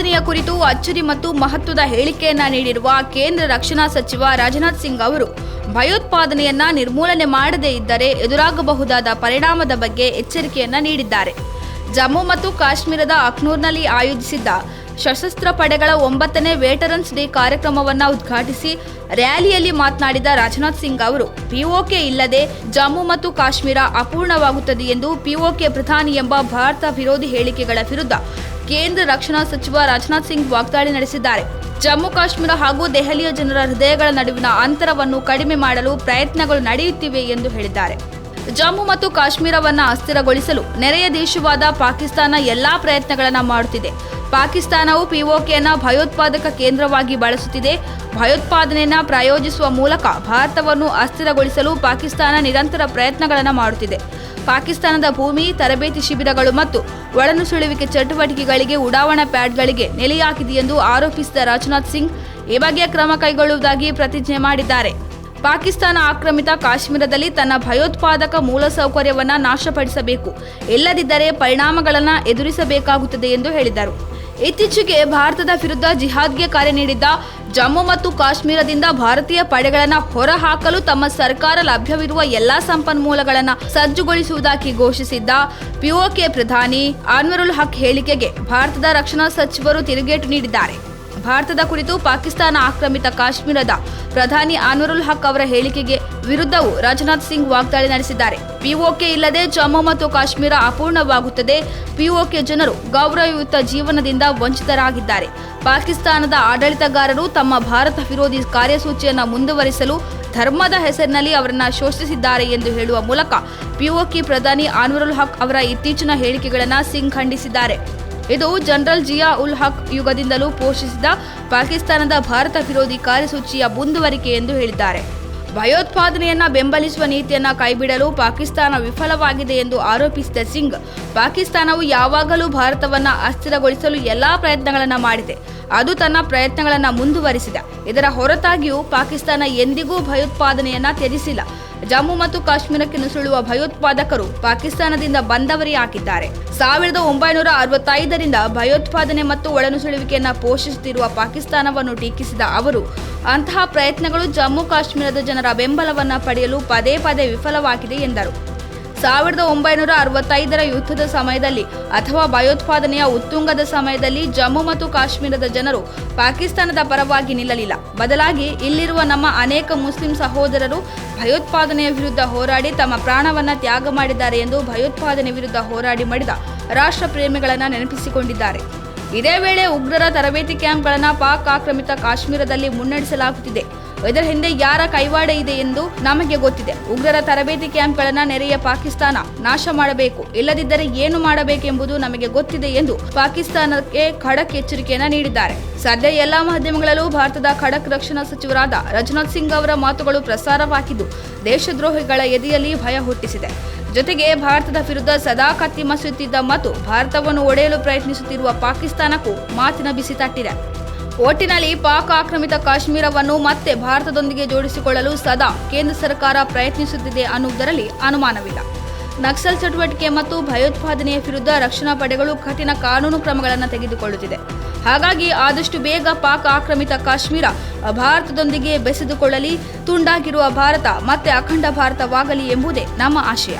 ಭಯೋತ್ಪಾದನೆಯ ಕುರಿತು ಅಚ್ಚರಿ ಮತ್ತು ಮಹತ್ವದ ಹೇಳಿಕೆಯನ್ನ ನೀಡಿರುವ ಕೇಂದ್ರ ರಕ್ಷಣಾ ಸಚಿವ ರಾಜನಾಥ್ ಸಿಂಗ್ ಅವರು, ಭಯೋತ್ಪಾದನೆಯನ್ನ ನಿರ್ಮೂಲನೆ ಮಾಡದೇ ಇದ್ದರೆ ಎದುರಾಗಬಹುದಾದ ಪರಿಣಾಮದ ಬಗ್ಗೆ ಎಚ್ಚರಿಕೆಯನ್ನ ನೀಡಿದ್ದಾರೆ. ಜಮ್ಮು ಮತ್ತು ಕಾಶ್ಮೀರದ ಅಖ್ನೂರ್ನಲ್ಲಿ ಆಯೋಜಿಸಿದ್ದ ಸಶಸ್ತ್ರ ಪಡೆಗಳ ಒಂಬತ್ತನೇ ವೇಟರನ್ಸ್ ಡೇ ಕಾರ್ಯಕ್ರಮವನ್ನ ಉದ್ಘಾಟಿಸಿ ರ್ಯಾಲಿಯಲ್ಲಿ ಮಾತನಾಡಿದ ರಾಜನಾಥ್ ಸಿಂಗ್ ಅವರು ಪಿಒಕೆ ಇಲ್ಲದೆ ಜಮ್ಮು ಮತ್ತು ಕಾಶ್ಮೀರ ಅಪೂರ್ಣವಾಗುತ್ತದೆ ಎಂದು ಪಿಒಕೆ ಪ್ರಧಾನಿ ಎಂಬ ಭಾರತ ವಿರೋಧಿ ಹೇಳಿಕೆಗಳ ವಿರುದ್ಧ ಕೇಂದ್ರ ರಕ್ಷಣಾ ಸಚಿವ ರಾಜನಾಥ್ ಸಿಂಗ್ ವಾಗ್ದಾಳಿ ನಡೆಸಿದ್ದಾರೆ. ಜಮ್ಮು ಕಾಶ್ಮೀರ ಹಾಗೂ ದೆಹಲಿಯ ಜನರ ಹೃದಯಗಳ ನಡುವಿನ ಅಂತರವನ್ನು ಕಡಿಮೆ ಮಾಡಲು ಪ್ರಯತ್ನಗಳು ನಡೆಯುತ್ತಿವೆ ಎಂದು ಹೇಳಿದ್ದಾರೆ. ಜಮ್ಮು ಮತ್ತು ಕಾಶ್ಮೀರವನ್ನು ಅಸ್ಥಿರಗೊಳಿಸಲು ನೆರೆಯ ದೇಶವಾದ ಪಾಕಿಸ್ತಾನ ಎಲ್ಲಾ ಪ್ರಯತ್ನಗಳನ್ನು ಮಾಡುತ್ತಿದೆ. ಪಾಕಿಸ್ತಾನವು ಪಿಒಕೆಯನ್ನ ಭಯೋತ್ಪಾದಕ ಕೇಂದ್ರವಾಗಿ ಬಳಸುತ್ತಿದೆ. ಭಯೋತ್ಪಾದನೆಯನ್ನು ಪ್ರಾಯೋಜಿಸುವ ಮೂಲಕ ಭಾರತವನ್ನು ಅಸ್ಥಿರಗೊಳಿಸಲು ಪಾಕಿಸ್ತಾನ ನಿರಂತರ ಪ್ರಯತ್ನಗಳನ್ನು ಮಾಡುತ್ತಿದೆ. ಪಾಕಿಸ್ತಾನದ ಭೂಮಿ, ತರಬೇತಿ ಶಿಬಿರಗಳು ಮತ್ತು ಒಳನುಸುಳುವಿಕೆ ಚಟುವಟಿಕೆಗಳಿಗೆ ಉಡಾವಣಾ ಪ್ಯಾಡ್ಗಳಿಗೆ ನೆಲೆಯಾಗಿದೆ ಎಂದು ಆರೋಪಿಸಿದ ರಾಜನಾಥ್ ಸಿಂಗ್ ಈ ಬಗ್ಗೆ ಕ್ರಮ ಕೈಗೊಳ್ಳುವುದಾಗಿ ಪ್ರತಿಜ್ಞೆ ಮಾಡಿದ್ದಾರೆ. ಪಾಕಿಸ್ತಾನ ಆಕ್ರಮಿತ ಕಾಶ್ಮೀರದಲ್ಲಿ ತನ್ನ ಭಯೋತ್ಪಾದಕ ಮೂಲಸೌಕರ್ಯವನ್ನು ನಾಶಪಡಿಸಬೇಕು. ಇಲ್ಲದಿದ್ದರೆ ಪರಿಣಾಮಗಳನ್ನು ಎದುರಿಸಬೇಕಾಗುತ್ತದೆ ಎಂದು ಹೇಳಿದರು. ಇತ್ತೀಚೆಗೆ ಭಾರತದ ವಿರುದ್ಧ ಜಿಹಾದ್ಗೆ ಕರೆ ನೀಡಿದ್ದ ಜಮ್ಮು ಮತ್ತು ಕಾಶ್ಮೀರದಿಂದ ಭಾರತೀಯ ಪಡೆಗಳನ್ನು ಹೊರಹಾಕಲು ತಮ್ಮ ಸರ್ಕಾರ ಲಭ್ಯವಿರುವ ಎಲ್ಲಾ ಸಂಪನ್ಮೂಲಗಳನ್ನು ಸಜ್ಜುಗೊಳಿಸುವುದಾಗಿ ಘೋಷಿಸಿದ್ದ ಪಿಒಕೆ ಪ್ರಧಾನಿ ಅನ್ವರುಲ್ ಹಕ್ ಹೇಳಿಕೆಗೆ ಭಾರತದ ರಕ್ಷಣಾ ಸಚಿವರು ತಿರುಗೇಟು ನೀಡಿದ್ದಾರೆ. ಭಾರತದ ಕುರಿತು ಪಾಕಿಸ್ತಾನ ಆಕ್ರಮಿತ ಕಾಶ್ಮೀರದ ಪ್ರಧಾನಿ ಅನ್ವರುಲ್ ಹಕ್ ಅವರ ಹೇಳಿಕೆಗೆ ವಿರುದ್ಧವೂ ರಾಜನಾಥ್ ಸಿಂಗ್ ವಾಗ್ದಾಳಿ ನಡೆಸಿದ್ದಾರೆ. ಪಿಒಕೆ ಇಲ್ಲದೆ ಜಮ್ಮು ಮತ್ತು ಕಾಶ್ಮೀರ ಅಪೂರ್ಣವಾಗುತ್ತದೆ. ಪಿಒಕೆ ಜನರು ಗೌರವಯುತ ಜೀವನದಿಂದ ವಂಚಿತರಾಗಿದ್ದಾರೆ. ಪಾಕಿಸ್ತಾನದ ಆಡಳಿತಗಾರರು ತಮ್ಮ ಭಾರತ ವಿರೋಧಿ ಕಾರ್ಯಸೂಚಿಯನ್ನು ಮುಂದುವರಿಸಲು ಧರ್ಮದ ಹೆಸರಿನಲ್ಲಿ ಅವರನ್ನು ಶೋಷಿಸಿದ್ದಾರೆ ಎಂದು ಹೇಳುವ ಮೂಲಕ ಪಿಒಕೆ ಪ್ರಧಾನಿ ಅನ್ವರುಲ್ ಹಕ್ ಅವರ ಇತ್ತೀಚಿನ ಹೇಳಿಕೆಗಳನ್ನು ಸಿಂಗ್ ಖಂಡಿಸಿದ್ದಾರೆ. ಇದು ಜನರಲ್ ಜಿಯಾ ಉಲ್ ಹಕ್ ಯುಗದಿಂದಲೂ ಪೋಷಿಸಿದ ಪಾಕಿಸ್ತಾನದ ಭಾರತ ವಿರೋಧಿ ಕಾರ್ಯಸೂಚಿಯ ಮುಂದುವರಿಕೆ ಎಂದು ಹೇಳಿದ್ದಾರೆ. ಭಯೋತ್ಪಾದನೆಯನ್ನ ಬೆಂಬಲಿಸುವ ನೀತಿಯನ್ನ ಕೈಬಿಡಲು ಪಾಕಿಸ್ತಾನ ವಿಫಲವಾಗಿದೆ ಎಂದು ಆರೋಪಿಸಿದ ಸಿಂಗ್, ಪಾಕಿಸ್ತಾನವು ಯಾವಾಗಲೂ ಭಾರತವನ್ನ ಅಸ್ಥಿರಗೊಳಿಸಲು ಎಲ್ಲಾ ಪ್ರಯತ್ನಗಳನ್ನ ಮಾಡಿದೆ. ಅದು ತನ್ನ ಪ್ರಯತ್ನಗಳನ್ನ ಮುಂದುವರಿಸಿದೆ. ಇದರ ಹೊರತಾಗಿಯೂ ಪಾಕಿಸ್ತಾನ ಎಂದಿಗೂ ಭಯೋತ್ಪಾದನೆಯನ್ನ ತ್ಯಜಿಸಿಲ್ಲ. ಜಮ್ಮು ಮತ್ತು ಕಾಶ್ಮೀರಕ್ಕೆ ನುಸುಳುವ ಭಯೋತ್ಪಾದಕರು ಪಾಕಿಸ್ತಾನದಿಂದ ಬಂದವರೇ ಆಗಿದ್ದಾರೆ. ಸಾವಿರದ ಒಂಬೈನೂರ ಅರವತ್ತೈದರಿಂದ ಭಯೋತ್ಪಾದನೆ ಮತ್ತು ಒಳನುಸುಳುವಿಕೆಯನ್ನು ಪೋಷಿಸುತ್ತಿರುವ ಪಾಕಿಸ್ತಾನವನ್ನು ಟೀಕಿಸಿದ ಅವರು, ಅಂತಹ ಪ್ರಯತ್ನಗಳು ಜಮ್ಮು ಕಾಶ್ಮೀರದ ಜನರ ಬೆಂಬಲವನ್ನು ಪಡೆಯಲು ಪದೇ ಪದೇ ವಿಫಲವಾಗಿದೆ ಎಂದರು. ಸಾವಿರದ ಒಂಬೈನೂರ ಅರವತ್ತೈದರ ಯುದ್ಧದ ಸಮಯದಲ್ಲಿ ಅಥವಾ ಭಯೋತ್ಪಾದನೆಯ ಉತ್ತುಂಗದ ಸಮಯದಲ್ಲಿ ಜಮ್ಮು ಮತ್ತು ಕಾಶ್ಮೀರದ ಜನರು ಪಾಕಿಸ್ತಾನದ ಪರವಾಗಿ ನಿಲ್ಲಲಿಲ್ಲ. ಬದಲಾಗಿ ಇಲ್ಲಿರುವ ನಮ್ಮ ಅನೇಕ ಮುಸ್ಲಿಂ ಸಹೋದರರು ಭಯೋತ್ಪಾದನೆಯ ವಿರುದ್ಧ ಹೋರಾಡಿ ತಮ್ಮ ಪ್ರಾಣವನ್ನು ತ್ಯಾಗ ಮಾಡಿದ್ದಾರೆ ಎಂದು ಭಯೋತ್ಪಾದನೆ ವಿರುದ್ಧ ಹೋರಾಡಿ ಮಾಡಿದ ರಾಷ್ಟ್ರ ಪ್ರೇಮಿಗಳನ್ನು ನೆನಪಿಸಿಕೊಂಡಿದ್ದಾರೆ. ಇದೇ ವೇಳೆ ಉಗ್ರರ ತರಬೇತಿ ಕ್ಯಾಂಪ್ಗಳನ್ನು ಪಾಕ್ ಆಕ್ರಮಿತ ಕಾಶ್ಮೀರದಲ್ಲಿ ಮುನ್ನಡೆಸಲಾಗುತ್ತಿದೆ. ಇದರ ಹಿಂದೆ ಯಾರ ಕೈವಾಡ ಇದೆ ಎಂದು ನಮಗೆ ಗೊತ್ತಿದೆ. ಉಗ್ರರ ತರಬೇತಿ ಕ್ಯಾಂಪ್ಗಳನ್ನು ನೆರೆಯ ಪಾಕಿಸ್ತಾನ ನಾಶ ಮಾಡಬೇಕು, ಇಲ್ಲದಿದ್ದರೆ ಏನು ಮಾಡಬೇಕೆಂಬುದು ನಮಗೆ ಗೊತ್ತಿದೆ ಎಂದು ಪಾಕಿಸ್ತಾನಕ್ಕೆ ಖಡಕ್ ಎಚ್ಚರಿಕೆಯನ್ನು ನೀಡಿದ್ದಾರೆ. ಸದ್ಯ ಎಲ್ಲಾ ಮಾಧ್ಯಮಗಳಲ್ಲೂ ಭಾರತದ ಖಡಕ್ ರಕ್ಷಣಾ ಸಚಿವರಾದ ರಾಜನಾಥ್ ಸಿಂಗ್ ಅವರ ಮಾತುಗಳು ಪ್ರಸಾರವಾಗಿದ್ದು, ದೇಶದ್ರೋಹಿಗಳ ಎದೆಯಲ್ಲಿ ಭಯ ಹುಟ್ಟಿಸಿದೆ. ಜೊತೆಗೆ ಭಾರತದ ವಿರುದ್ಧ ಸದಾ ಕತ್ತಿ ಮಸುತ್ತಿದ್ದ ಮತ್ತು ಭಾರತವನ್ನು ಒಡೆಯಲು ಪ್ರಯತ್ನಿಸುತ್ತಿರುವ ಪಾಕಿಸ್ತಾನಕ್ಕೂ ಮಾತಿನ ಬಿಸಿ ತಟ್ಟಿದೆ. ಒಟ್ಟಿನಲ್ಲಿ ಪಾಕ್ ಆಕ್ರಮಿತ ಕಾಶ್ಮೀರವನ್ನು ಮತ್ತೆ ಭಾರತದೊಂದಿಗೆ ಜೋಡಿಸಿಕೊಳ್ಳಲು ಸದಾ ಕೇಂದ್ರ ಸರ್ಕಾರ ಪ್ರಯತ್ನಿಸುತ್ತಿದೆ ಅನ್ನುವುದರಲ್ಲಿ ಅನುಮಾನವಿಲ್ಲ. ನಕ್ಸಲ್ ಚಟುವಟಿಕೆ ಮತ್ತು ಭಯೋತ್ಪಾದನೆಯ ವಿರುದ್ಧ ರಕ್ಷಣಾ ಪಡೆಗಳು ಕಠಿಣ ಕಾನೂನು ಕ್ರಮಗಳನ್ನು ತೆಗೆದುಕೊಳ್ಳುತ್ತಿದೆ. ಹಾಗಾಗಿ ಆದಷ್ಟು ಬೇಗ ಪಾಕ್ ಆಕ್ರಮಿತ ಕಾಶ್ಮೀರ ಭಾರತದೊಂದಿಗೆ ಬೆಸೆದುಕೊಳ್ಳಲಿ, ತುಂಡಾಗಿರುವ ಭಾರತ ಮತ್ತೆ ಅಖಂಡ ಭಾರತವಾಗಲಿ ಎಂಬುದೇ ನಮ್ಮ ಆಶಯ.